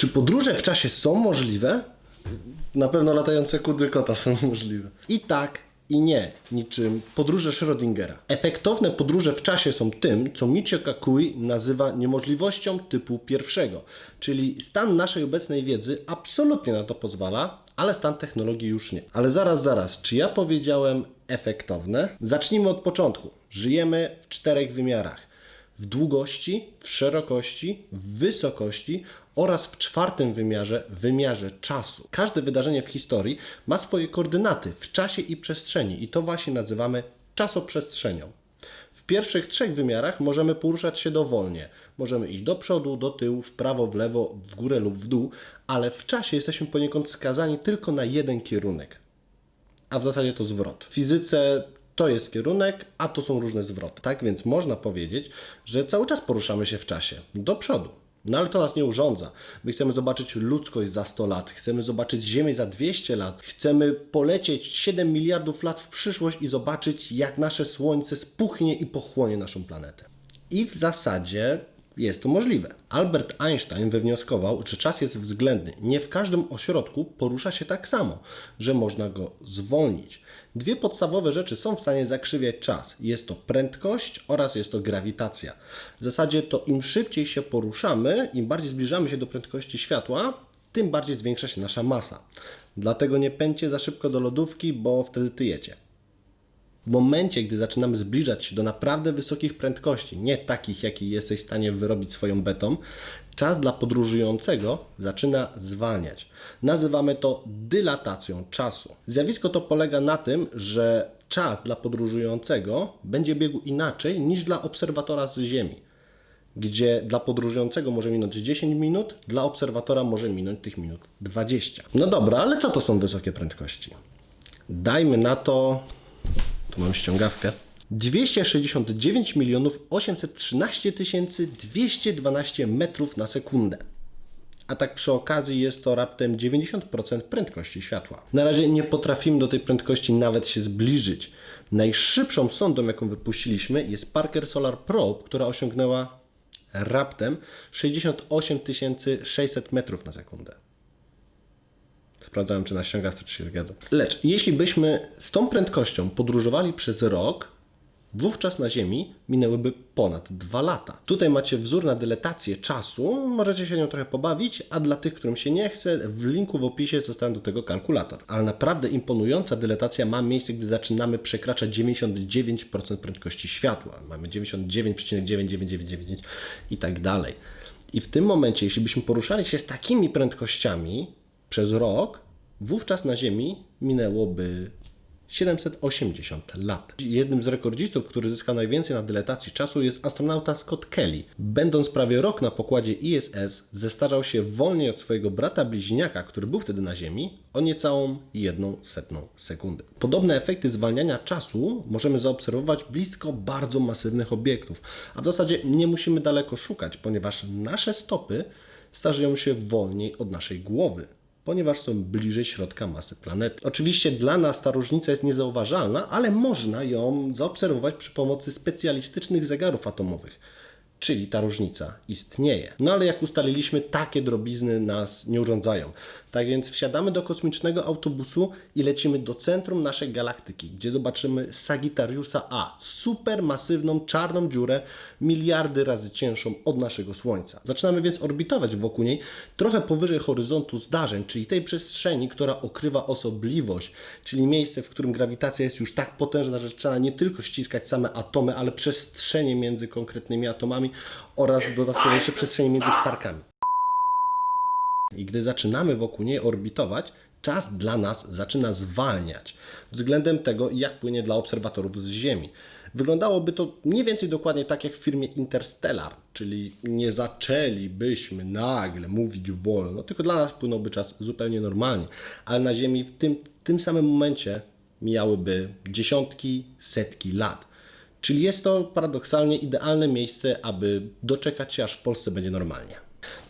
Czy podróże w czasie są możliwe? Na pewno latające kudły kota są możliwe. I tak, i nie, niczym podróże Schrödingera. Efektowne podróże w czasie są tym, co Michio Kakui nazywa niemożliwością typu pierwszego, czyli stan naszej obecnej wiedzy absolutnie na to pozwala, ale stan technologii już nie. Ale zaraz, zaraz, czy ja powiedziałem efektowne? Zacznijmy od początku. Żyjemy w czterech wymiarach w długości, w szerokości, w wysokości oraz w czwartym wymiarze, wymiarze czasu. Każde wydarzenie w historii ma swoje koordynaty w czasie i przestrzeni i to właśnie nazywamy czasoprzestrzenią. W pierwszych trzech wymiarach możemy poruszać się dowolnie. Możemy iść do przodu, do tyłu, w prawo, w lewo, w górę lub w dół, ale w czasie jesteśmy poniekąd skazani tylko na jeden kierunek a w zasadzie to zwrot. W fizyce to jest kierunek, a to są różne zwroty. Tak więc można powiedzieć, że cały czas poruszamy się w czasie, do przodu. No ale to nas nie urządza. My chcemy zobaczyć ludzkość za 100 lat, chcemy zobaczyć Ziemię za 200 lat, chcemy polecieć 7 miliardów lat w przyszłość i zobaczyć, jak nasze Słońce spuchnie i pochłonie naszą planetę. I w zasadzie jest to możliwe. Albert Einstein wywnioskował, że czas jest względny. Nie w każdym ośrodku porusza się tak samo, że można go zwolnić. Dwie podstawowe rzeczy są w stanie zakrzywiać czas. Jest to prędkość oraz jest to grawitacja. W zasadzie to im szybciej się poruszamy, im bardziej zbliżamy się do prędkości światła, tym bardziej zwiększa się nasza masa. Dlatego nie pędźcie za szybko do lodówki, bo wtedy tyjecie. W momencie, gdy zaczynamy zbliżać się do naprawdę wysokich prędkości, nie takich, jakich jesteś w stanie wyrobić swoją betą, czas dla podróżującego zaczyna zwalniać. Nazywamy to dylatacją czasu. Zjawisko to polega na tym, że czas dla podróżującego będzie biegł inaczej niż dla obserwatora z Ziemi, gdzie dla podróżującego może minąć 10 minut, dla obserwatora może minąć tych minut 20. No dobra, ale co to są wysokie prędkości? Dajmy na to tu mam ściągawkę. 269 milionów 813 tysięcy 212 metrów na sekundę. A tak przy okazji jest to raptem 90% prędkości światła. Na razie nie potrafimy do tej prędkości nawet się zbliżyć. Najszybszą sondą, jaką wypuściliśmy, jest Parker Solar Probe, która osiągnęła raptem 68 600 metrów na sekundę. Sprawdzałem, czy na ściągawce czy się zgadza. Lecz jeśli byśmy z tą prędkością podróżowali przez rok, wówczas na Ziemi minęłyby ponad dwa lata. Tutaj macie wzór na dyletację czasu, możecie się nią trochę pobawić, a dla tych, którym się nie chce, w linku w opisie zostałem do tego kalkulator. Ale naprawdę imponująca dyletacja ma miejsce, gdy zaczynamy przekraczać 99% prędkości światła. Mamy 99,9999 i tak dalej. I w tym momencie, jeśli byśmy poruszali się z takimi prędkościami, przez rok, wówczas na Ziemi minęłoby 780 lat. Jednym z rekordzistów, który zyskał najwięcej na dyletacji czasu jest astronauta Scott Kelly. Będąc prawie rok na pokładzie ISS, zestarzał się wolniej od swojego brata bliźniaka, który był wtedy na Ziemi, o niecałą jedną setną sekundy. Podobne efekty zwalniania czasu możemy zaobserwować blisko bardzo masywnych obiektów, a w zasadzie nie musimy daleko szukać, ponieważ nasze stopy starzeją się wolniej od naszej głowy ponieważ są bliżej środka masy planety. Oczywiście dla nas ta różnica jest niezauważalna, ale można ją zaobserwować przy pomocy specjalistycznych zegarów atomowych czyli ta różnica istnieje. No ale jak ustaliliśmy, takie drobizny nas nie urządzają. Tak więc wsiadamy do kosmicznego autobusu i lecimy do centrum naszej galaktyki, gdzie zobaczymy Sagittariusa A, supermasywną czarną dziurę, miliardy razy cięższą od naszego Słońca. Zaczynamy więc orbitować wokół niej trochę powyżej horyzontu zdarzeń, czyli tej przestrzeni, która okrywa osobliwość, czyli miejsce, w którym grawitacja jest już tak potężna, że trzeba nie tylko ściskać same atomy, ale przestrzenie między konkretnymi atomami oraz dodatkowo jeszcze przestrzenie między kwarkami. I gdy zaczynamy wokół niej orbitować, czas dla nas zaczyna zwalniać względem tego, jak płynie dla obserwatorów z Ziemi. Wyglądałoby to mniej więcej dokładnie tak jak w filmie Interstellar, czyli nie zaczęlibyśmy nagle mówić wolno, tylko dla nas płynąłby czas zupełnie normalnie, ale na Ziemi w tym, w tym samym momencie mijałyby dziesiątki, setki lat. Czyli jest to paradoksalnie idealne miejsce, aby doczekać się, aż w Polsce będzie normalnie.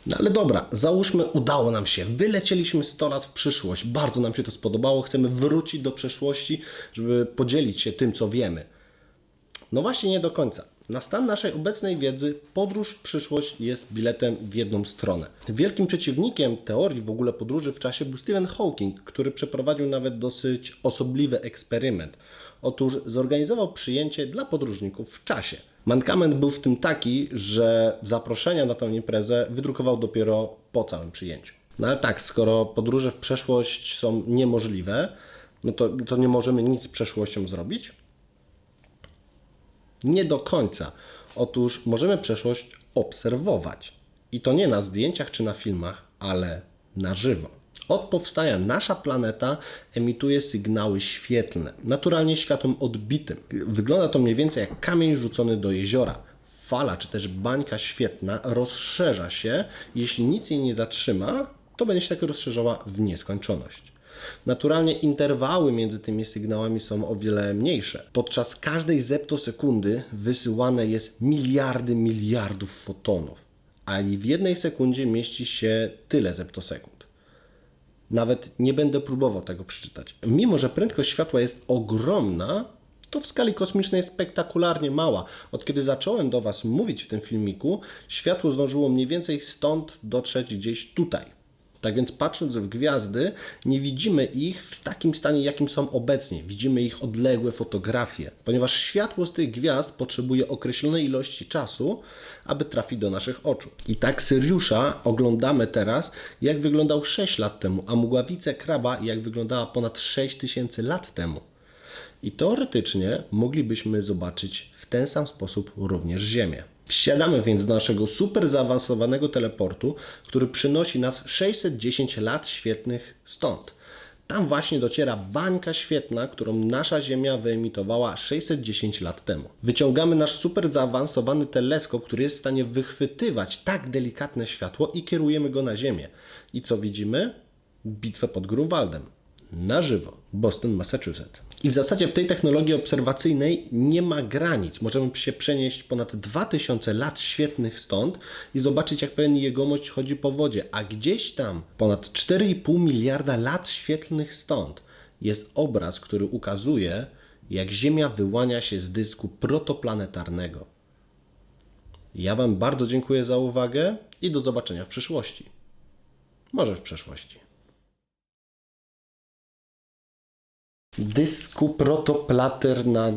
No ale dobra, załóżmy, udało nam się, wylecieliśmy 100 lat w przyszłość, bardzo nam się to spodobało, chcemy wrócić do przeszłości, żeby podzielić się tym, co wiemy. No właśnie nie do końca. Na stan naszej obecnej wiedzy podróż w przyszłość jest biletem w jedną stronę. Wielkim przeciwnikiem teorii w ogóle podróży w czasie był Stephen Hawking, który przeprowadził nawet dosyć osobliwy eksperyment. Otóż zorganizował przyjęcie dla podróżników w czasie. Mankament był w tym taki, że zaproszenia na tę imprezę wydrukował dopiero po całym przyjęciu. No ale tak, skoro podróże w przeszłość są niemożliwe, no to, to nie możemy nic z przeszłością zrobić? Nie do końca. Otóż możemy przeszłość obserwować. I to nie na zdjęciach czy na filmach, ale na żywo. Od powstania nasza planeta emituje sygnały świetlne, naturalnie światłem odbitym. Wygląda to mniej więcej jak kamień rzucony do jeziora. Fala czy też bańka świetna rozszerza się, jeśli nic jej nie zatrzyma, to będzie się tak rozszerzała w nieskończoność. Naturalnie interwały między tymi sygnałami są o wiele mniejsze. Podczas każdej zeptosekundy wysyłane jest miliardy miliardów fotonów, a i w jednej sekundzie mieści się tyle zeptosekund. Nawet nie będę próbował tego przeczytać. Mimo, że prędkość światła jest ogromna, to w skali kosmicznej spektakularnie mała. Od kiedy zacząłem do Was mówić w tym filmiku, światło zdążyło mniej więcej stąd dotrzeć gdzieś tutaj. Tak więc patrząc w gwiazdy, nie widzimy ich w takim stanie, jakim są obecnie. Widzimy ich odległe fotografie, ponieważ światło z tych gwiazd potrzebuje określonej ilości czasu, aby trafić do naszych oczu. I tak Syriusza oglądamy teraz, jak wyglądał 6 lat temu, a mgławicę kraba, jak wyglądała ponad 6000 lat temu. I teoretycznie moglibyśmy zobaczyć w ten sam sposób również Ziemię. Wsiadamy więc do naszego super zaawansowanego teleportu, który przynosi nas 610 lat świetnych stąd. Tam właśnie dociera bańka świetna, którą nasza Ziemia wyemitowała 610 lat temu. Wyciągamy nasz super zaawansowany teleskop, który jest w stanie wychwytywać tak delikatne światło i kierujemy go na Ziemię. I co widzimy? Bitwę pod Grunwaldem na żywo. Boston, Massachusetts. I w zasadzie w tej technologii obserwacyjnej nie ma granic. Możemy się przenieść ponad 2000 lat świetnych stąd i zobaczyć, jak pewien jegomość chodzi po wodzie. A gdzieś tam, ponad 4,5 miliarda lat świetlnych stąd, jest obraz, który ukazuje, jak Ziemia wyłania się z dysku protoplanetarnego. Ja Wam bardzo dziękuję za uwagę i do zobaczenia w przyszłości. Może w przeszłości. Dysku protoplater na